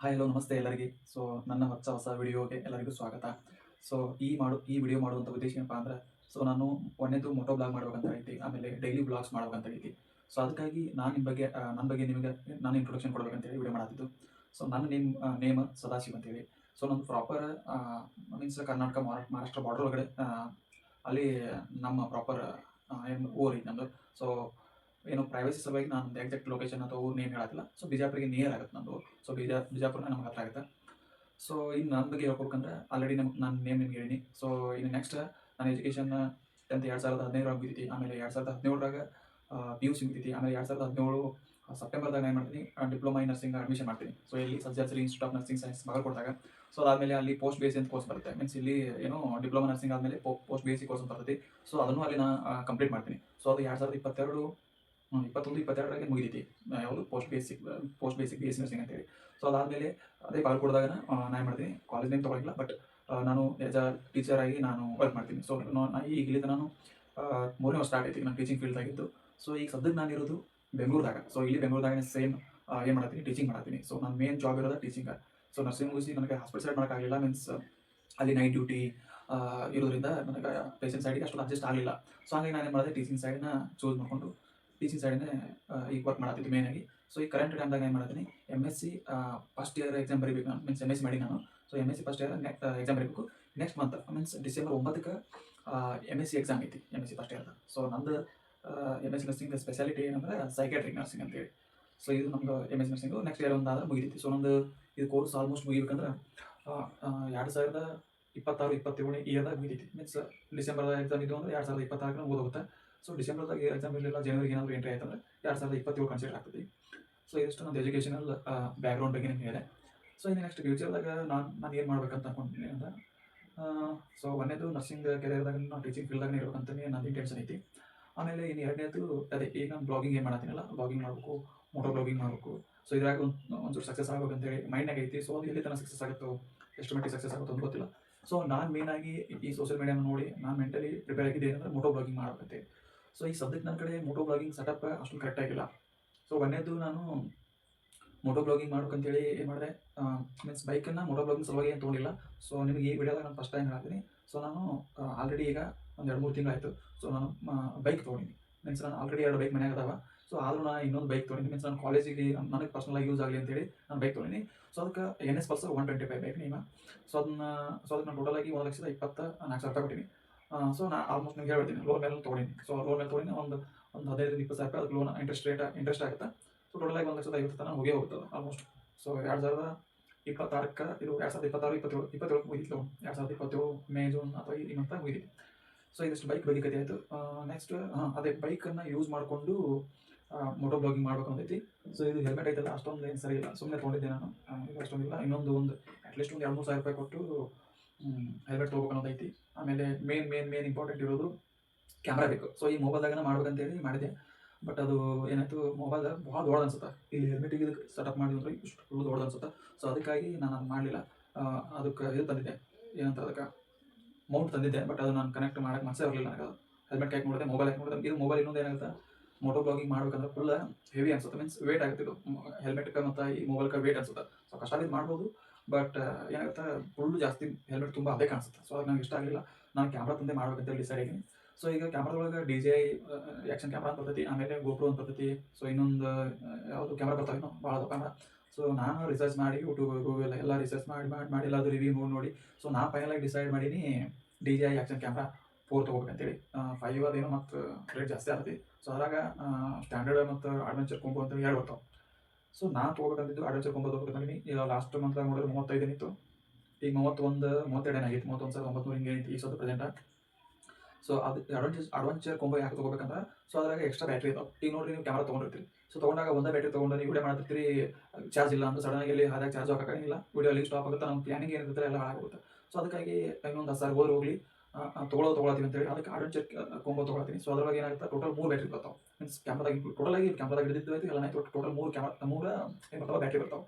Hi hello ನಮಸ್ತೆ ಎಲ್ಲರಿಗೆ. So ನನ್ನ ಹೊಸ ಹೊಸ ವಿಡಿಯೋಗೆ ಎಲ್ಲರಿಗೂ ಸ್ವಾಗತ. ಸೊ ಈ ಮಾಡು, ಈ ವಿಡಿಯೋ ಮಾಡುವಂಥ ಉದ್ದೇಶ ಏನಪ್ಪ ಅಂದ್ರೆ ಸೊ ನಾನು ಒಂದೇದು ಮೋಟೋ ಬ್ಲಾಗ್ ಮಾಡ್ಬೇಕಂತ ಐತಿ ಆಮೇಲೆ ಡೈಲಿ ಬ್ಲಾಗ್ಸ್ ಮಾಡ್ಬೇಕಂತ ಐತಿ ಸೊ ಅದಕ್ಕಾಗಿ ನಾನು ನಿಮ್ಮ ಬಗ್ಗೆ ನನ್ನ ಬಗ್ಗೆ ನಿಮಗೆ ನಾನು ಇಂಟ್ರೊಡಕ್ಷನ್ ಕೊಡ್ಬೇಕಂತೇಳಿ ವಿಡಿಯೋ ಮಾಡತ್ತಿದ್ದು ಸೊ ನನ್ನ ನೇಮ್ ನೇಮ್ ಸದಾಶಿವ್ ಅಂತೇಳಿ ಸೊ ನಾನು proper means Karnataka Maharashtra border ಒಳಗಡೆ ಅಲ್ಲಿ ನಮ್ಮ ಪ್ರಾಪರ್ ಏನು ಊರಿ ನಂದು ಸೊ ಏನು ಪ್ರೈವಸಿ ಸಲುವಾಗಿ ನಾನು ಎಕ್ಸಾಕ್ಟ್ ಲೊಕೇಶನ್ ಅಥವಾ ಊರು ನೇಮ್ ಹೇಳತ್ತಿಲ್ಲ ಸೊ ಬಿಜಾಪುರಿಗೆ ನಿಯರ್ ಆಗುತ್ತೆ ನಂದು ಸೊ ಬಿಜಾ ಬಿಜಾಪುರ ನಮ್ಗೆ ಹತ್ರ ಆಗುತ್ತೆ. ಸೊ ಇನ್ನು ನನ್ನ ಬಗ್ಗೆ ಹೇಳ್ಬೇಕಂದ್ರೆ ಆಲ್ರೆಡಿ ನಮ್ಗೆ ನಾನು ನೇಮ್ ನಿಮ್ಗೆ ಹೇಳೀನಿ. ಸೊ ಇನ್ನು ನೆಕ್ಸ್ಟ್ ನಾನು ಎಜುಕೇಷನ್ ಟೆಂತ್ ಎರಡು ಸಾವಿರದ ಹದಿನೈದರಾಗ ಮುಗಿತೈತಿ ಆಮೇಲೆ ಎರಡು ಸಾವಿರದ ಹದಿನೇಳರಾಗ ಪಿ ಯು ಸಿ ಮುಗಿತೈತಿ ಆಮೇಲೆ ಎರಡು ಸಾವಿರದ ಹದಿನೇಳು ಸೆಪ್ಟೆಂಬರ್ದಾಗ ಏನು ಮಾಡ್ತೀನಿ? ಡಿಪ್ಲೊಮಾ ಇನ್ ನರ್ಸಿಂಗ್ ಅಡ್ಮಿಷನ್ ಮಾಡ್ತೀನಿ. ಸೊ ಇಲ್ಲಿ surgery institute of nursing science ಕೊಡ್ದಾಗ so ಅದಾದಮೇಲೆ ಅಲ್ಲಿ ಪೋಸ್ಟ್ ಬೇಸಿ ಅಂತ ಕೋರ್ಸ್ ಬರುತ್ತೆ. ಮೀನ್ಸ್ ಇಲ್ಲಿ ಏನು ಡಿಪ್ಲೊಮಾ ನರ್ಸಿಂಗ್ ಆದಮೇಲೆ ಪೋಸ್ಟ್ ಬೇಸಿ ಕೋರ್ಸ್ ಅಂತ ಬರ್ತೈತಿ. ಸೊ ಅದನ್ನು ಅಲ್ಲಿ ನಾನು ಕಂಪ್ಲೀಟ್ ಮಾಡ್ತೀನಿ. ಸೊ ಅದು ಎರಡು ಸಾವಿರದ ಇಪ್ಪತ್ತೆರಡು ಇಪ್ಪತ್ತೊಂದು ಇಪ್ಪತ್ತೆರಡರಾಗೆ ಮುಗಿದೈತಿ. ಯಾವುದು? Post basic post basic B S nursing ಅಂತೇಳಿ. ಸೊ ಅದಾದಮೇಲೆ ಅದೇ ಬಾಗಲಕೋಟದಾಗ ನಾನು ಏನು ಮಾಡ್ತೀನಿ? ಕಾಲೇಜ್ ನೇಮ್ ತೊಗೊಳಿಲ್ಲ ಬಟ್ ನಾನು ಎಸ್ ಅ ಟೀಚರ್ ಆಗಿ ನಾನು ವರ್ಕ್ ಮಾಡ್ತೀನಿ. ಸೊ ಈಗ ಇಲ್ಲಿಂದ ನಾನು ಮೂರನೇ ವರ್ಷ ಸ್ಟಾರ್ಟ್ ಆಯ್ತು ನಾನು ಟೀಚಿಂಗ್ ಫೀಲ್ಡ್ ಆಗಿದ್ದು ಸೊ ಈಗ ಸದ್ಯಕ್ಕೆ ನಾನು ಇರೋದು ಬೆಂಗಳೂರದಾಗ ಸೊ ಇಲ್ಲಿ ಬೆಂಗಳೂರದಾಗ ಸೇಮ್ ಏನು ಮಾಡ್ತೀನಿ ಟೀಚಿಂಗ್ ಮಾಡ್ತೀನಿ ಸೊ ನನ್ನ ಮೇನ್ ಜಾಬ್ ಇರೋದು ಟೀಚಿಂಗ್ ಸೊ ನರ್ಸಿಂಗ್ ಮುಗಿಸಿ ನನಗೆ ಹಾಸ್ಪಿಟಲ್ ಸೈಡ್ ಮಾಡೋಕ್ಕಾಗಲಿಲ್ಲ ಮೀನ್ಸ್ ಅಲ್ಲಿ ನೈಟ್ ಡ್ಯೂಟಿ ಇರೋದ್ರಿಂದ ನನಗೆ ಪೇಷಂಟ್ ಸೈಡಿಗೆ ಅಷ್ಟು ಅಡ್ಜಸ್ಟ್ ಆಗಲಿಲ್ಲ. ಸೊ ಹಾಗಾಗಿ ನಾನು ಏನು ಮಾಡಿದೆ? ಟೀಚಿಂಗ್ ಸೈಡ್ನ ಚೂಸ್ ಮಾಡಿಕೊಂಡು ಟೀಚಿಂಗ್ ಸೈಡ್ನೇ ಈಗ ವರ್ಕ್ ಮಾಡತ್ತಿದ್ದು ಆಗಿ. ಸೊ ಈ ಕರೆಂಟ್ ಟೈಮ್ದಾಗ ಏನು ಮಾಡ್ತೀನಿ M S C first year exam ಬರೀಬೇಕು ನಾನು ಮೀನ್ಸ್ ಎಂ ಎಸ್ ಸಿ ಮಾಡಿ ನಾನು. So M S C first year next exam ಬರೀಬೇಕು. ನೆಕ್ಸ್ಟ್ ಮಂತ್ ಮೀನ್ಸ್ ಡಿಸೆಂಬರ್ ಒಂಬತ್ತಕ್ಕೆ ಎಂ ಎಸ್ ಸಿ ಎಕ್ಸಾಮ್ ಐತಿ ಎಂ ಎಸ್ ಸಿ ಫಸ್ಟ್ ಇಯರ್ದ ಸೊ ನಂದು M S C nursing speciality ಏನಂದ್ರೆ ಸೈಕ್ಯಾಟ್ರಿಕ್ ನರ್ಸಿಂಗ್ ಅಂತೇಳಿ. So ಇದು ನಮ್ದು M S nursing next year ಒಂದಾದ್ರೆ ಮುಗಿದೈತಿ ಸೊ ನಂದು ಇದು ಕೋರ್ಸ್ ಆಲ್ಮೋಸ್ಟ್ ಮುಗಿಬೇಕಂದ್ರೆ ಎರಡು ಸಾವಿರದ ಇಪ್ಪತ್ತಾರು ಇಪ್ಪತ್ತೇಳು ಇಯರ್ದಾಗ ಮುಗಿದೈತಿ ಮೀನ್ಸ್ ಡಿಸೆಂಬರ್ದಾಗ ಎಕ್ಸಾಮ್ ಇದು ಅಂದ್ರೆ ಎರಡು ಸಾವಿರದ ಇಪ್ಪತ್ತಾರಕ್ಕೆ ಓದೋಗುತ್ತೆ ಸೊ ಡಿಸೆಂಬರ್ದಾಗ ಎಕ್ಸಾಮ್ ಇರಲಿಲ್ಲ ಜನವರಿಗೆ ಏನಾದರೂ ಎಂಟ್ರಿ ಆಯ್ತು ಅಂದ್ರೆ ಎರಡು ಸಾವಿರದ ಇಪ್ಪತ್ತೇಳು ಕನ್ಸಿಡರ್ ಆಗ್ತದೆ. ಸೊ ಇದಿಷ್ಟು ನಂದು ಎಜುಕೇಷನಲ್ ಬ್ಯಾಕ್ಗ್ರೌಂಡ್ ಬಗ್ಗೆ ನಿಮ್ಗೆ ಹೇಳಿದೆ. ಸೊ ಇನ್ನು ನೆಕ್ಸ್ಟ್ ಫ್ಯೂಚರ್ದಾಗ ನಾನು ನಾನು ಏನು ಮಾಡ್ಬೇಕಂತ ಅನ್ಕೊಂಡಿದ್ದೀನಿ ಅಂತ ಸೊ ಒಂದೇದು ನರ್ಸಿಂಗ್ ಕೆರಿಯರ್ದಾಗ ನಾನು ಟೀಚಿಂಗ್ ಫೀಲ್ಡ್ದಾಗ ಇರ್ಬೇಕಂತಾನೆ ನನ್ನ ಇಂಟೆನ್ಷನ್ ಐತಿ. ಆಮೇಲೆ ಇನ್ನು ಎರಡನೇದು, ಅದೇ ಈಗ ನಾನು ಬ್ಲಾಗಿಂಗ್ ಏನು ಮಾಡತ್ತೀನಲ್ಲ ಬ್ಲಾಗಿಂಗ್ ಮಾಡಬೇಕು ಮೋಟೋ ಬ್ಲಾಗಿಂಗ್ ಮಾಡಬೇಕು. ಸೊ ಇದ್ರಾಗ ಒಂದು, ಒಂಚೂರು ಸಕ್ಸಸ್ ಆಗ್ಬೇಕಂತೇಳಿ ಮೈಂಡ್ನಾಗ ಐತಿ. ಸೊ ಅದು ಎಲ್ಲಿ ತನಕ ಸಕ್ಸಸ್ ಆಗುತ್ತೋ ಎಷ್ಟು ಮಟ್ಟಿಗೆ ಸಕ್ಸಸ್ ಆಗುತ್ತೋ ಅಂತ ಗೊತ್ತಿಲ್ಲ. ಸೊ ನಾನು ಮೇನಾಗಿ ಈ ಸೋಷಿಯಲ್ ಮೀಡಿಯಾನ ನೋಡಿ, ನಾನು ಮೆಂಟಲಿ ಪ್ರಿಪೇರ್ ಆಗಿದ್ದೆ ಏನಂದ್ರೆ ಮೋಟೋ ಬ್ಲಾಗಿಂಗ್ ಮಾಡ್ಬೇಕಂತೆ. ಸೊ ಈ ಸದ್ಯಕ್ಕೆ ನನ್ನ ಕಡೆ ಮೋಟೋ ಬ್ಲಾಗಿಂಗ್ ಸೆಟಪ್ ಅಷ್ಟು ಕರೆಕ್ಟ್ ಆಗಿಲ್ಲ. ಸೊ ಒಂದೇದು ನಾನು ಮೋಟೋ ಬ್ಲಾಗಿಂಗ್ ಮಾಡ್ಬೇಕಂತೇಳಿ ಏನು ಮಾಡಿದೆ? ಮೀನ್ಸ್ ಬೈಕನ್ನು ಮೋಟೋ ಬ್ಲಾಗಿಂಗ್ ಸಲುವಾಗಿ ಏನು ತೊಗೊಂಡಿಲ್ಲ. ಸೊ ನಿಮಗೆ ಈ ವಿಡಿಯೋದಾಗ ನಾನು ಫಸ್ಟ್ ಟೈಮ್ ಹೇಳ್ತೀನಿ. ಸೊ ನಾನು ಆಲ್ರೆಡಿ ಈಗ ಒಂದು ಎರಡು ಮೂರು ತಿಂಗಳಾಯಿತು. ಸೊ ನಾನು ಬೈಕ್ ತೊಗೊಂಡಿನಿ. ಮೀನ್ಸ್ ನಾನು ಆಲ್ರೆಡಿ ಎರಡು ಬೈಕ್ ಮನೆಯಾಗ ಅದಾವ. ಸೊ ಆದರೂ ನಾನು ಇನ್ನೊಂದು ಬೈಕ್ ತೊಗೊಂಡಿನಿ. ಮೀನ್ಸ್ ನಾನು ಕಾಲೇಜಿಗೆ ನನಗೆ ಪರ್ಸನಲಾಗಿ ಯೂಸ್ ಆಗಲಿ ಅಂತೇಳಿ ನಾನು ಬೈಕ್ ತೊಗೊಂಡಿನಿ. ಸೊ ಅದಕ್ಕೆ N S Pulsar one twenty five bike ನಿಮ್ಮ. ಸೊ ಅದನ್ನ ಸೊ ಅದಕ್ಕೆ ನಾನು ಟೋಟಲಾಗಿ ಒಂದು ಲಕ್ಷದ ಇಪ್ಪತ್ತ ನಾಲ್ಕು ಸಾವಿರ ಕೊಟ್ಟಿನಿ. ಸೊ ನಾ ಆಲ್ಮೋಸ್ಟ್ ನಿಮ್ಗೆ ಹೇಳ್ತೀನಿ ಲೋನ್ ಮೇಲೆ ತೊಗೊಂಡಿನಿ. ಸೊ ಲೋನ್ ಮೇಲೆ ತೊಗೊಂಡಿನಿ, ಒಂದು ಒಂದು ಹದಿನೈದು, ಇಪ್ಪತ್ತು ಸಾವಿರ ರೂಪಾಯಿ ಅದಕ್ಕೆ ಲೋನ್ ಇಂಟ್ರೆಸ್ಟ್ ರೇಟ್ ಇಂಟ್ರೆಸ್ಟ್ ಆಗುತ್ತೆ ಸೊ ಆಗಿ ಒಂದು ಲಕ್ಷದ ಐವತ್ತು ತನಕ ಹೋಗೇ ಹೋಗ್ತದೆ ಆಲ್ಮೋಸ್ಟ್ ಸೊ ಎರಡು ಸಾವಿರದ ಇಪ್ಪತ್ತಾರಕ್ಕೆ ಇದು ಎರಡು ಸಾವಿರದ ಇಪ್ಪತ್ತಾರು, ಇಪ್ಪತ್ತೇಳು ಇಪ್ಪತ್ತೇಳು ಮುಗಿತು ಲೋನ್ ಎರಡು ಸಾವಿರದ ಇಪ್ಪತ್ತೇಳು, ಮೇ, ಜೂನ್ ಅಥವಾ ಈ ಮಂತ ಮುಗಿದಿದೆ ಸೊ ಇದಿಷ್ಟು ಬೈಕ್ ಬಗ್ಗೆ ಕತೆ ಆಯಿತು ನೆಕ್ಸ್ಟ್ ಹಾಂ, ಅದೇ ಬೈಕನ್ನು ಯೂಸ್ ಮಾಡಿಕೊಂಡು ಮೋಟೋ ಬ್ಲಾಗಿಂಗ್ ಮಾಡಬೇಕು ಅಂತೈತಿ ಸೊ ಇದು ಹೆಲ್ಮೆಟ್ ಐತಲ್ಲ, ಅಷ್ಟೊಂದು ಏನು ಸರಿ ಇಲ್ಲ. ಸುಮ್ಮನೆ ತೊಗೊಂಡಿದ್ದೆ ನಾನು. ಅಷ್ಟೊಂದಿಲ್ಲ ಇನ್ನೊಂದು ಒಂದು ಅಟ್ಲೀಸ್ಟ್ ಒಂದು ಎರಡು ಮೂರು ಸಾವಿರ ರೂಪಾಯಿ ಕೊಟ್ಟು ಹೆಲ್ಮೆಟ್ ತೊಗೋಬೇಕು ಅನ್ನೋದೈತಿ ಆಮೇಲೆ ಮೇನ್ ಮೇನ್ ಮೇನ್ ಇಂಪಾರ್ಟೆಂಟ್ ಇರೋದು ಕ್ಯಾಮ್ರಾ ಬೇಕು. ಸೊ ಈ ಮೊಬೈಲ್ದಾಗ ಮಾಡ್ಬೇಕಂತೇಳಿ ಮಾಡಿದೆ. ಬಟ್ ಅದು ಏನಾಯ್ತು ಮೊಬೈಲ್ ಭಾಳ ದೊಡ್ಡ ಅನ್ಸುತ್ತೆ. ಇಲ್ಲಿ ಹೆಲ್ಮೆಟಿಗೆ ಇದಕ್ಕೆ ಸೆಟಪ್ ಮಾಡಿದ್ರೆ ಇಷ್ಟು ದೊಡ್ಡ ಅನ್ಸುತ್ತೆ. ಸೊ ಅದಕ್ಕಾಗಿ ನಾನು ಅದು ಮಾಡಲಿಲ್ಲ. ಅದಕ್ಕೆ ಇದು ತಂದಿದ್ದೆ. ಏನಂತ ಅದಕ್ಕೆ? ಮೌಂಟ್ ತಂದಿದ್ದೆ ಬಟ್ ಅದು ನಾನು ಕನೆಕ್ಟ್ ಮಾಡೋಕೆ ಮನಸ್ಸೇ ಇರಲಿಲ್ಲ ನನಗೆ ಅದು. ಹೆಲ್ಮೆಟ್ ಹಾಕಿ ನೋಡಿದೆ ಮೊಬೈಲ್ ಹಾಕಿ ನೋಡಿದೆ. ಇದು ಮೊಬೈಲ್ ಇನ್ನೊಂದು ಏನಾಗುತ್ತೆ? ಮೋಟೋ ಬ್ಲಾಗಿಂಗ್ ಮಾಡ್ಬೇಕಂದ್ರೆ ಫುಲ್ ಹೆವಿ ಅನ್ಸುತ್ತೆ. ಮೀನ್ಸ್ ವೇಟ್ ಆಗುತ್ತೆ ಇದು. ಹೆಲ್ಮೆಟ್ಗೆ ಮತ್ತು ಈ ಮೊಬೈಲ್ಗೆ ವೇಟ್ ಅನ್ಸುತ್ತೆ. ಸೊ ಕಷ್ಟ ಇದು ಮಾಡ್ಬೋದು. ಬಟ್ ಏನಾಗುತ್ತೆ ಫುಲ್ ಜಾಸ್ತಿ ಹೆಲ್ಮೆಟ್ ತುಂಬ ಅದೇ ಕಾಣಿಸುತ್ತೆ. ಸೊ ಅದು ನನಗೆ ಇಷ್ಟ ಆಗಲಿಲ್ಲ. ನಾನು ಕ್ಯಾಮ್ರಾ ತಂದೆ ಮಾಡ್ಬೇಕಂತ ಡಿಸೈಡ್ ಆಗಿನಿ ಸೊ ಈಗ ಕ್ಯಾಮ್ರಾದೊಳಗೆ D J I action camera ಅಂತ ಬರ್ತೈತಿ, ಆಮೇಲೆ ಗೋಪ್ರೋ ಅಂತ ಬರ್ತೈತಿ. ಸೊ ಇನ್ನೊಂದು ಯಾವುದು ಕ್ಯಾಮ್ರಾ ಬರ್ತಾವೇನೋ ಭಾಳ ಕ್ಯಾಮ್ರಾ ಸೊ ನಾನು ರಿಸರ್ಚ್ ಮಾಡಿ ಯೂಟ್ಯೂಬ್ ಗೂಗಲ್ ಎಲ್ಲ ರಿಸರ್ಚ್ ಮಾಡಿ ಮಾಡಿ ಮಾಡಿ ಎಲ್ಲಾದರೂ ರಿವ್ಯೂ ನೋಡಿ ನೋಡಿ. ಸೊ ನಾ ಫೈನಲಾಗಿ ಡಿಸೈಡ್ ಮಾಡೀನಿ D J I action camera four ತೊಗೋಬೇಕಂತೇಳಿ five ಅದೇನೋ ಮತ್ತು ರೇಟ್ ಜಾಸ್ತಿ ಆಗ್ತೈತಿ ಸೊ ಅದ್ರಾಗ ಸ್ಟ್ಯಾಂಡರ್ಡ್ ಮತ್ತು ಅಡ್ವೆಂಚರ್ ಕೊಂಬು ಅಂತ ಎರಡು ಬರ್ತಾವೆ. ಸೊ ನಾನು ತೊಗೋಬೇಕಂತಿದ್ದು ಅಡ್ವೆಂಚರ್ ಕೊಂಬೋ ತೊಗೋಬೇಕಂತೀನಿ ಈಗ ಲಾಸ್ಟ್ ಮಂತ್ ನೋಡಿದ್ರೆ ಮೂವತ್ತೈದು ಏನಿತ್ತು. ಈಗ ಮೂವತ್ತೊಂದು ಮೂವತ್ತೆರಡು ಏನಾಗಿತ್ತು ಮೂವತ್ತೊಂದು ಸಾವಿರದ ಒಂಬತ್ತು ಹಿಂಗೆ ಏನೈತಿ ಈ ಸದ್ದು ಪ್ರೆಸೆಂಟ ಸೊ ಅದು ಅಡ್ವೆಂಚರ್ ಅಡ್ವೆಂಚರ್ ಕೊಂಬ ಯಾಕೆ ತೊಗೋಬೇಕಂದ್ರೆ ಸೊ ಅದ್ರಾಗ ಎಕ್ಸ್ಟ್ರಾ ಬ್ಯಾಟ್ರಿ ಇದಾವೆ. ಈಗ ನೋಡ್ರಿ ನೀವು ಕ್ಯಾಮ್ರಾ ತೊಗೊಂಡಿರ್ತೀರಿ. ಸೊ ತೊಗೊಂಡಾಗ ಒಂದೇ ಬ್ಯಾಟ್ರಿ ತೊಗೊಂಡು ನೀವು ವಿಡಿಯೋ ಮಾಡ್ತಿರ್ತೀರಿ ಚಾರ್ಜ್ ಇಲ್ಲ ಅಂತ ಸಡನ್ ಆಗಿ ಹಾದಾಗ ಚಾರ್ಜ್ ಹಾಕೋಕ್ಕಾಗಿಲ್ಲ ವಿಡಿಯೋ ಅಲ್ಲಿ ಸ್ಟಾಪ್ ಆಗುತ್ತೆ ನಮ್ಮ ಪ್ಲಾನಿಂಗ್ ಏನಿರುತ್ತೆ ಎಲ್ಲ ಹಾಳಾಗುತ್ತೆ ಸೊ ಅದಕ್ಕಾಗಿ ಇನ್ನೊಂದು ಹತ್ತು ಸಾವಿರ ಹೋದ್ರೆ ಹೋಗಲಿ. ತೊಗೊಳೋದು ತೊಗೊಳತ್ತೀವಿ ಅಂತೇಳಿ. ಅದಕ್ಕೆ ಅಡ್ವೆಂಚರ್ ಕೊಂಬೋ ತೊಗೊಳತ್ತೀನಿ. ಸೊ ಅದ್ರೊಳಗೆ ಏನಾಗುತ್ತೆ ಟೋಟಲ್ ಮೂರು ಬ್ಯಾಟ್ರಿ ಬರ್ತಾವೆ. ಮೀನ್ಸ್ ಕ್ಯಾಮ್ರಾದಾಗ ಟೋಟಲ್ ಆಗಿ ಕ್ಯಾಮ್ರಾದಾಗ ಹಿಡಿದಿದ್ದು ಆಯಿತು ಎಲ್ಲ ಆಯ್ತು ಟೋಟಲ್ ಮೂರು ಕ್ಯಾಮ್ರಾ ಮೂರು ಏನು ಬರ್ತಾವೆ ಬ್ಯಾಟ್ರಿ ಬರ್ತಾವೆ.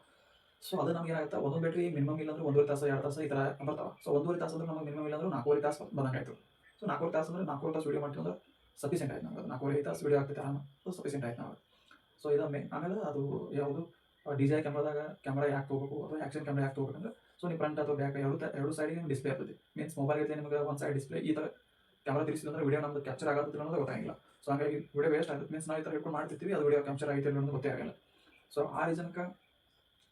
ಸೊ ಅದು ನಮ್ಗೆ ಏನಾಗುತ್ತೆ, ಒಂದೊಂದು ಬ್ಯಾಟ್ರಿ ಮಿನಿಮಮ್ ಇಲ್ಲ ಅಂದ್ರೆ ಒಂದೂವರೆ ತಾಸು, ಎರಡು ತಾಸು ಈ ಥರ ಬರ್ತಾವೆ. ಸೊ ಒಂದೂವರೆ ತಾಸು ಅಂದ್ರೆ ನಮಗೆ ಮಿನಿಮಮ್ ಇಲ್ಲಾಂದ್ರೆ ನಾಲ್ಕೂವರೆ ತಾಸು ಬಂದಂಗಾಯ್ತು ಸೊ ನಾಲ್ಕೂವರೆ ತಾಸು ಅಂದರೆ ನಾಲ್ಕೂವರೆ ತಾಸು ವಿಡಿಯೋ ಮಾಡ್ತೀವಿ ಅಂದ್ರೆ ಸಫಿಷಿಯಂಟ್ ಆಯ್ತು ನಮ್ಗೆ. ನಾಲ್ಕೂವರೆ ತಾಸು ವಿಡಿಯೋ ಆಗ್ತೈತೆ ಆರಾಮ. ಸೊ ಸಫಿಷಿಯೆಂಟ್ ಆಯ್ತು ನಾವು ಸೊ ಇದು ಮೇ ಆಮೇಲೆ ಅದು ಯಾವುದು ಡಿ ಜೆ ಕ್ಯಾಮ್ರಾದಾಗ ಕ್ಯಾಮ್ರಾ ಯಾಕೆ ತೊಗೋಬೇಕು, ಅಥವಾ ಆ್ಯಕ್ಷನ್ ಕ್ಯಾಮ್ರಾ ಯಾಕೆ ತೊಗೋಬೇಕಂದ್ರೆ ಸೊ ನೀವು ಫ್ರಂಟ್ ಅಥವಾ ಬ್ಯಾಕ್ ಎರಡು ಎರಡು ಸೈಡ್ ನಿಮ್ಗೆ ಡಿಸ್ಪ್ಲೇ ಇರ್ತದೆ ಮೀನ್ಸ್ ಮೊಬೈಲ್ ಐತೆ ನಿಮಗೆ ಒಂದು ಸೈಡ್ ಡಿಸ್ಪ್ಲೇ ಈ ಥರ ಕ್ಯಾಮ್ರಾ ತಿರ್ಸಿದ್ರೆ ವಿಡಿಯೋ ನಮ್ದು ಕ್ಯಾಪ್ಚರ್ ಆಗುತ್ತೆ ಅನ್ನೋದು ಗೊತ್ತಾಗಿಲ್ಲ. ಸೊ ಹಾಗಾಗಿ ವಿಡಿಯೋ ವೇಸ್ಟ್ ಆಗುತ್ತೆ. ಮೀನ್ಸ್ ನಾವು ಈ ಥರ ಹಿಡ್ಕೊಂಡು ಮಾಡ್ತಿರ್ತೀವಿ, ಅದು ವಿಡಿಯೋ ಕ್ಯಾಪ್ಚರ್ ಆಗೈತೆ ಅನ್ನೋದು ಗೊತ್ತೇ ಆಗಲ್ಲ. ಸೊ ಆ ರೀಸನ್ಗೆ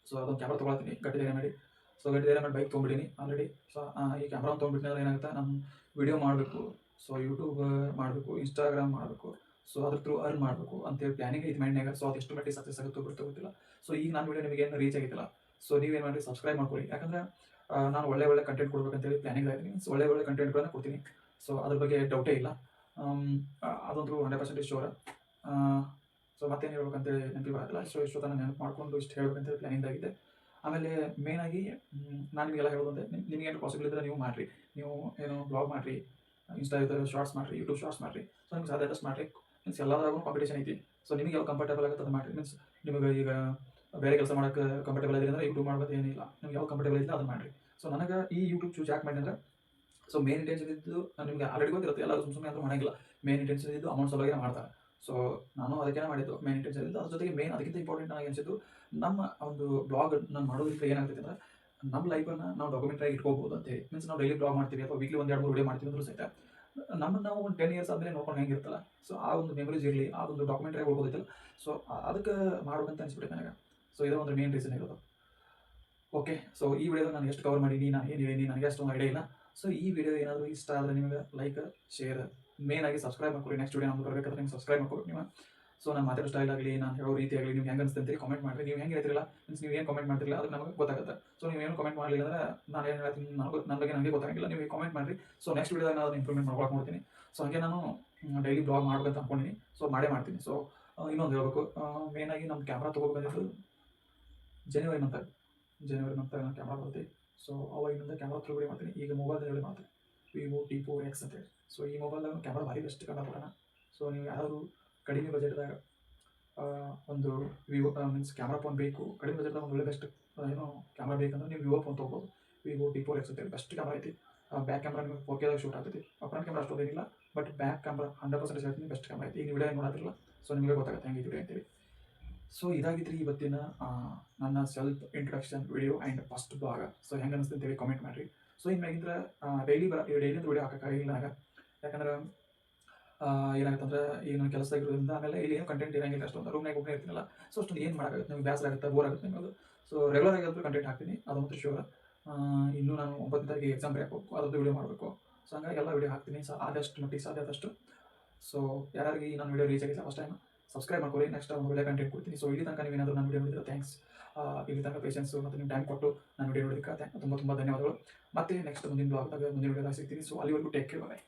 ಸೊ ಅದೊಂದು ಕ್ಯಾಮ್ರಾ ತೊಗೊಳ್ತೀನಿ ಗಟ್ಟಿ ಧೈರ್ಯ ಮಾಡಿ ಸೊ ಗಟ್ಟಿ ಧೈರ್ಯ ಮಾಡಿ ಬೈಕ್ ತೊಗೊಂಬಿಡೀನಿ ಆಲ್ರೆಡಿ ಸೊ ಈ ಕ್ಯಾಮ್ರಾ ತೊಗೊಂಡ್ಬಿಟ್ಟಿನ ಏನಾಗುತ್ತೆ? ನಾನು ವಿಡಿಯೋ ಮಾಡಬೇಕು. ಸೊ ಯೂಟ್ಯೂಬ್ ಮಾಡಬೇಕು ಇನ್ಸ್ಟಾಗ್ರಾಮ್ ಮಾಡಬೇಕು. ಸೊ ಅದ್ರ ಥ್ರೂ ಅರ್ನ್ ಮಾಡಬೇಕು. ಅಂತೇಳಿ ಪ್ಲಾನಿಂಗ್ ಇದು ಮೈಂಡ್ನಾಗ ಸೊ ಅದು ಎಷ್ಟು ಮಟ್ಟಿಗೆ ಸಕ್ಸಸ್ ಆಗುತ್ತೋ ಗೊತ್ತಿಲ್ಲ. ಸೊ ಈಗ ನಾನು ವಿಡಿಯೋ ನಿಮಗೆ ಏನು ರೀಚ್ ಆಗಿದ್ದಿಲ್ಲ. ಸೊ ನೀವೇನು ಮಾಡಿ ಸಬ್ಸ್ಕ್ರೈಬ್ ಮಾಡ್ಕೊಳ್ಳಿ ಯಾಕಂದ್ರೆ ನಾನು ಒಳ್ಳೆ ಒಳ್ಳೆ ಕಂಟೆಂಟ್ ಕೊಡ್ಬೇಕಂತೇಳಿ ಪ್ಲಾನಿಂಗ್ ಆಗಿದ್ದೀನಿ ಸೊ ಒಳ್ಳೆ ಒಳ್ಳೆ ಕಂಟೆಂಟ್ಗಳನ್ನ ಕೊಡ್ತೀನಿ. ಸೊ ಅದ್ರ ಬಗ್ಗೆ ಡೌಟೇ ಇಲ್ಲ. ಅದೊಂದು ಆ, ಅದಂತೂ ಹಂಡ್ರೆಡ್ ಪರ್ಸೆಂಟೇಜ್ ಶೋರ ಸೊ ಮತ್ತೇನು ಹೇಳ್ಬೇಕಂತೇಳಿ ನೆನಪಿ ಬರೋದಿಲ್ಲ ಸೊ ನಾನು ನೆನಪು ಮಾಡ್ಕೊಂಡು ಇಷ್ಟು ಹೇಳ್ಬೇಕಂತೇಳಿ ಪ್ಲಾನಿಂಗ್ ಆಗಿದೆ ಆಮೇಲೆ ಮೇನ್ ಆಗಿ ನಾನು ನಿಮಗೆಲ್ಲ ಹೇಳೋದು ಅಂದರೆ ನಿಮ್ಗೆ ಏನು ಪಾಸಿಬಲ್ ಇದ್ದರೆ ನೀವು ಮಾಡಿರಿ. ನೀವು ಏನು ಬ್ಲಾಗ್ ಮಾಡಿರಿ ಇನ್ಸ್ಟಾ ಶಾರ್ಟ್ಸ್ ಮಾಡಿರಿ ಯೂಟ್ಯೂಬ್ ಶಾರ್ಟ್ಸ್ ಮಾಡಿರಿ. ಸೊ ನಿಮ್ಗೆ ಸಾಧ್ಯ ಮಾಡಿರಿ. ಮೀನ್ಸ್ ಎಲ್ಲದಾಗೂ ಕಾಂಪಿಟೇಷನ್ ಐತಿ. ಸೊ ನಿಮಗೆ ಯಾವ ಕಂಫರ್ಟೇಬಲ್ ಆಗುತ್ತೆ ಅದು ಮಾಡಿರಿ. ಮೀನ್ಸ್ ನಿಮಗೆ ಈಗ ಬೇರೆ ಕೆಲಸ ಮಾಡೋಕ್ಕೆ ಕಂಫರ್ಟೇಬಲ್ ಆಗಿದೆ ಅಂದರೆ ಯೂಟ್ಯೂಬ್ ಮಾಡೋದು ಏನಿಲ್ಲ. ನಿಮ್ಗೆ ಯಾವ ಕಂಫರ್ಟೇಬಲ್ ಇಲ್ಲ ಅದು ಮಾಡಿರಿ. ಸೊ ನನಗೆ ಈ ಯೂಟ್ಯೂಬ್ ಚೂಸ್ ಯಾಕೆ ಮಾಡಿದ್ರೆ ಸೊ ಮೇನ್ ಇಂಟೆನ್ಷನ್ ಇದ್ದು ನಿಮಗೆ ಆಲ್ರೆಡಿ ಗೊತ್ತಿರುತ್ತೆ, ಎಲ್ಲರೂ ಸುಮ್ಮನೆ ಅಂತ ಮಾಡೋಂಗಿಲ್ಲ. ಮೇನ್ ಇಂಟೆನ್ಷನ್ ಇದ್ದು ಅಮೌಂಟ್ ಸಲುವಾಗಿ ಮಾಡ್ತಾರೆ. ಸೊ ನಾನು ಅದಕ್ಕೆ ಮಾಡಿದ್ದು ಮೇನ್ ಇಂಟೆನ್ಷನ್ ಇದ್ದು. ಅದ್ರ ಜೊತೆಗೆ ಮೇನ್ ಅದಕ್ಕಿಂತ ಇಂಪಾರ್ಟೆಂಟ್ ನನಗೆ ಅನಿಸಿದ್ದು, ನಮ್ಮ ಒಂದು ಬ್ಲಾಗ್ ನಾನು ಮಾಡೋದಕ್ಕೆ ಏನಾಗ್ತೈತೆ ಅಂದರೆ, ನಮ್ಮ ಲೈಫನ್ನು ನಾವು ಡಾಕ್ಯುಮೆಂಟ್ ಆಗಿ ಇಟ್ಕೋಬಹುದು ಅಂತ ಮೀನ್ಸ್ ನಾವು ಡೈಲಿ ಬ್ಲಾಗ್ ಮಾಡ್ತೀವಿ ಅಥವಾ ವೀಕ್ಲಿ ಒಂದು ಎರಡು ಮೂರು ವಿಡಿಯೋ ಮಾಡ್ತೀವಿ ಅಂದ್ರೂ ಸಹಿತ ನಮ್ಮನ್ನು ನಾವು ಒಂದು ಟೆನ್ ಇಯರ್ಸ್ ಆದಮೇಲೆ ನೋಡ್ಕೊಂಡು ಹೆಂಗಿರ್ತಲ್ಲ ಸೊ ಆ ಒಂದು ಮೆಮೊರೀಸ್ ಇರಲಿ, ಆ ಒಂದು ಡಾಕ್ಯುಮೆಂಟ್ರಿ ಹೋಗೋದಿತ್ತಲ್ಲ ಸೊ ಅದಕ್ಕೆ ಮಾಡ್ಬೇಕಂತ ಅನಿಸ್ಬಿಟ್ಟೆ ನನಗೆ. ಸೊ ಇದು ಒಂದು ಮೇನ್ ರೀಸನ್ ಇರೋದು. ಓಕೆ ಸೊ ಈ ವಿಡಿಯೋದಲ್ಲಿ ನಾನು ಎಷ್ಟು ಕವರ್ ಮಾಡೀನಿ, ನಾನು ಏನು ಹೇಳಿ ನನಗೆ ಅಷ್ಟೊಂದು ಐಡಿಯಾ ಇಲ್ಲ. ಸೊ ಈ ವಿಡಿಯೋ ಏನಾದರೂ ಇಷ್ಟ ಆದರೆ ನಿಮಗೆ ಲೈಕ್ ಶೇರ್ ಮೇನ್ ಆಗಿ ಸಬ್ಸ್ಕ್ರೈಬ್ ಮಾಡ್ಕೊಳ್ಳಿ ನೆಕ್ಸ್ಟ್ ವಿಡಿಯೋ ನಾನು ಬರಬೇಕಾದ್ರೆ ನಿಮ್ಗೆ ಸಬ್ಸ್ಕ್ರೈಬ್ ಮಾಡ್ಕೊಳ್ಳಿ ನೀವು. ಸೊ ನಾನು ಮಾತಾಡೋ ಸ್ಟೈಲ್ ಆಗಲಿ, ನಾನು ಹೇಳೋ ರೀತಿ ಆಗಲಿ ನೀವು ಹೆಂಗೆ ಅನಿಸ್ತಂತೆ ಕಾಮೆಂಟ್ ಮಾಡಿರಿ. ನೀವು ಹೆಂಗೆ ಹೇಳ್ತಿರಲ್ಲ ಮೀನ್ಸ್ ನೀವು ಏನು ಕಾಮೆಂಟ್ ಮಾಡ್ತಿರಲ್ಲ ಅದು ನಮಗೆ ಗೊತ್ತಾಗುತ್ತೆ. ಸೊ ನೀವು ಏನು ಕಾಮೆಂಟ್ ಮಾಡಲಿಲ್ಲ ಅಂದ್ರೆ ನಾನು ಏನು ಹೇಳ್ತೀನಿ, ನನಗೆ ನನ್ನ ಬಗ್ಗೆ ನನಗೆ ಗೊತ್ತಾಗಿಲ್ಲ. ನೀವು ಕಾಮೆಂಟ್ ಮಾಡಿರಿ. ಸೊ ನೆಕ್ಸ್ಟ್ ವಿಡಿಯೋದಾಗ ನಾನು ಇಂಪ್ರೂವ್ಮೆಂಟ್ ಮಾಡ್ಕೊಳಕ್ಕೆ ನೋಡ್ತೀನಿ. ಸೊ ಹಾಗೆ ನಾನು ಡೈಲಿ ಬ್ಲಾಗ್ ಮಾಡ್ಬೇಕಂತ ಅಂದ್ಕೊಂಡಿನಿ ಸೊ ಮಾಡೇ ಮಾಡ್ತೀನಿ. ಸೊ ಇನ್ನೊಂದು ಹೇಳಬೇಕು. ಮೇನ್ ಆಗಿ ನಮ್ಮ ಕ್ಯಾಮ್ರಾ ತೊಗೋಬೇಕಂದಿದ್ದು ಜನವರಿ ಮಂತ್ ಜನವರಿ ಮಂತ್ ನಾನು ಕ್ಯಾಮ್ರಾ ಬರುತ್ತೆ. ಸೊ ಅವಾಗಿನಿಂದ ಕ್ಯಾಮ್ರಾ ಥ್ರೂ ಮಾಡ್ತೀನಿ. ಈಗ ಮೊಬೈಲ್ದಲ್ಲಿ ಮಾತ್ರ ವಿವೋ ಟಿ ಫೋರ್ ಎಕ್ಸ್ ಅಂತೇಳಿ ಸೊ ಈ ಮೊಬೈಲ್ದಾಗ ಕ್ಯಾಮ್ರಾ ಭಾರಿ ಬೆಸ್ಟ್ ಕ್ಯಾಮ್ರಾ ಕೊಡೋಣ ಸೊ ನೀವು ಯಾರಾದರೂ ಕಡಿಮೆ ಬಜೆಟ್ದಾಗ ಒಂದು ವಿವೋ ಮೀನ್ಸ್ ಕ್ಯಾಮ್ರಾ ಫೋನ್ ಬೇಕು. ಕಡಿಮೆ ಬಜೆಟ್ದಾಗ ಒಂದು ಒಳ್ಳೆ ಬೆಸ್ಟ್ ಏನೋ ಕ್ಯಾಮ್ರಾ ಬೇಕಂದ್ರೆ ನೀವು ವಿವೋ ಫೋನ್ ತೊಗೋಬೋದು. ವಿವೋ ಟಿ ಫೋರ್ ಎಕ್ಸ್ ಅಂತೇಳಿ ಬೆಸ್ಟ್ ಕ್ಯಾಮ್ರಾ ಐತಿ. ಬ್ಯಾಕ್ ಕ್ಯಾಮ್ರಾ ನಿಮಗೆ ಫೋರ್ ಶೂಟ್ ಆಗ್ತೈತಿ. ಫ್ರಂಟ್ ಕ್ಯಾಮ್ರಾ ಅಷ್ಟೊಂದು ಏನಿಲ್ಲ. But back camera hundred percent ಹೇಳ್ತೀನಿ ಬೆಸ್ಟ್ ಕ್ಯಾಮ್ರಾ ಐತಿ. ಈಗ ವಿಡಿಯೋ ನೋಡೋದಿಲ್ಲ ಸೊ ನಿಮಗೆ ಗೊತ್ತಾಗುತ್ತೆ. ಹೆಂಗೆ ವಿಡಿಯೋ ಅಂತೇಳಿ. ಸೊ ಇದಾಗಿತ್ತು ರೀ ಇವತ್ತಿನ ನನ್ನ self introduction video and first ಭಾಗ. ಸೊ ಹೆಂಗೆ ಅನಿಸ್ತು ಅಂತೇಳಿ ಕಾಮೆಂಟ್ ಮಾಡಿರಿ. ಸೊ ಇನ್ನು ಮ್ಯಾಗಿಂದ್ರ ಡೈಲಿ ಬರ ಡೈಲಿ ವಿಡಿಯೋ ಹಾಕೋಕ್ಕಾಗಿಲ್ಲ ಆಗ ಯಾಕಂದ್ರೆ ಏನಾಗುತ್ತಂದ್ರೆ, ಏನು ಕೆಲಸ ಇರೋದ್ರಿಂದ ಆಮೇಲೆ ಇಲ್ಲಿ ಏನು ಕಂಟೆಂಟ್ ಇರಂಗಿಲ್ಲ, ಅಷ್ಟೊಂದು ರೂಮ್ನಾಗ ಒಬ್ಬನೇ ಇರ್ತೀನಲ್ಲ. ಸೊ ಅಷ್ಟೊಂದು ಏನು ಮಾಡೋಕ್ಕಾಗುತ್ತೆ, ನಿಮ್ಗೆ ಬೇಸರ ಆಗುತ್ತೆ ಬೋರ್ ಆಗುತ್ತೆ ನಿಮಗೆ ಸೊ ರೆಗ್ಯುಲರ್ ಆಗಿ ಆದರೂ ಕಂಟೆಂಟ್ ಹಾಕ್ತೀನಿ, ಅದು ಮಾತ್ರ ಶೂರ್ ಇನ್ನೂ ನಾನು ಒಂಬತ್ತನೇ ತಾರೀಕಿಗೆ ಎಕ್ಸಾಮ್ ಬರೆಯಬೇಕು, ಅದ್ರದ್ದು ವಿಡಿಯೋ ಮಾಡಬೇಕು. ಸೊ ಹಂಗಾಗಿ ಎಲ್ಲ ವಿಡಿಯೋ ಹಾಕ್ತೀನಿ, ಸೊ ಆದಷ್ಟು ಮಟ್ಟಿಗೆ ಸಾಧ್ಯ ಆದಷ್ಟು. ಸೊ ಯಾರಿಗೆ ನಾನು ವಿಡಿಯೋ ರೀಚ್ ಆಗಿದೆ ಫಸ್ಟ್ ಟೈಮ್ ಸಬ್ಸ್ಕ್ರೈಬ್ ಮಾಡ್ಕೊಳ್ಳಿ ನೆಕ್ಸ್ಟ್ ಒಂದು ಒಳ್ಳೆ ಕಂಟೆಂಟ್ ಕೊಡ್ತೀನಿ. ಸೊ ಇಲ್ಲಿ ತನಕ ನೀವು ಏನಾದರೂ ನಾನು ವಿಡಿಯೋ ನೋಡಿದ್ರೆ ಥ್ಯಾಂಕ್ಸ್ ಇಲ್ಲಿ ತನಕ ಪೇಷನ್ಸು ಮತ್ತು ನೀವು ಟೈಮ್ ಕೊಟ್ಟು ನಾನು ವಿಡಿಯೋ ನೋಡೋದಕ್ಕೆ ತುಂಬ ತುಂಬ ಧನ್ಯವಾದಗಳು. ಮತ್ತೆ ನೆಕ್ಸ್ಟ್ ಮುಂದಿನ ಬ್ಲಾಗ್ದಾಗ ಮುಂದಿನ ವಿಡಿಯೋದಾಗ ಸಿಗ್ತೀನಿ. ಸೊ ಅಲ್ಲಿವರೆಗೂ ಟೇಕ್ ಕೇರ್ ಬಾಯ್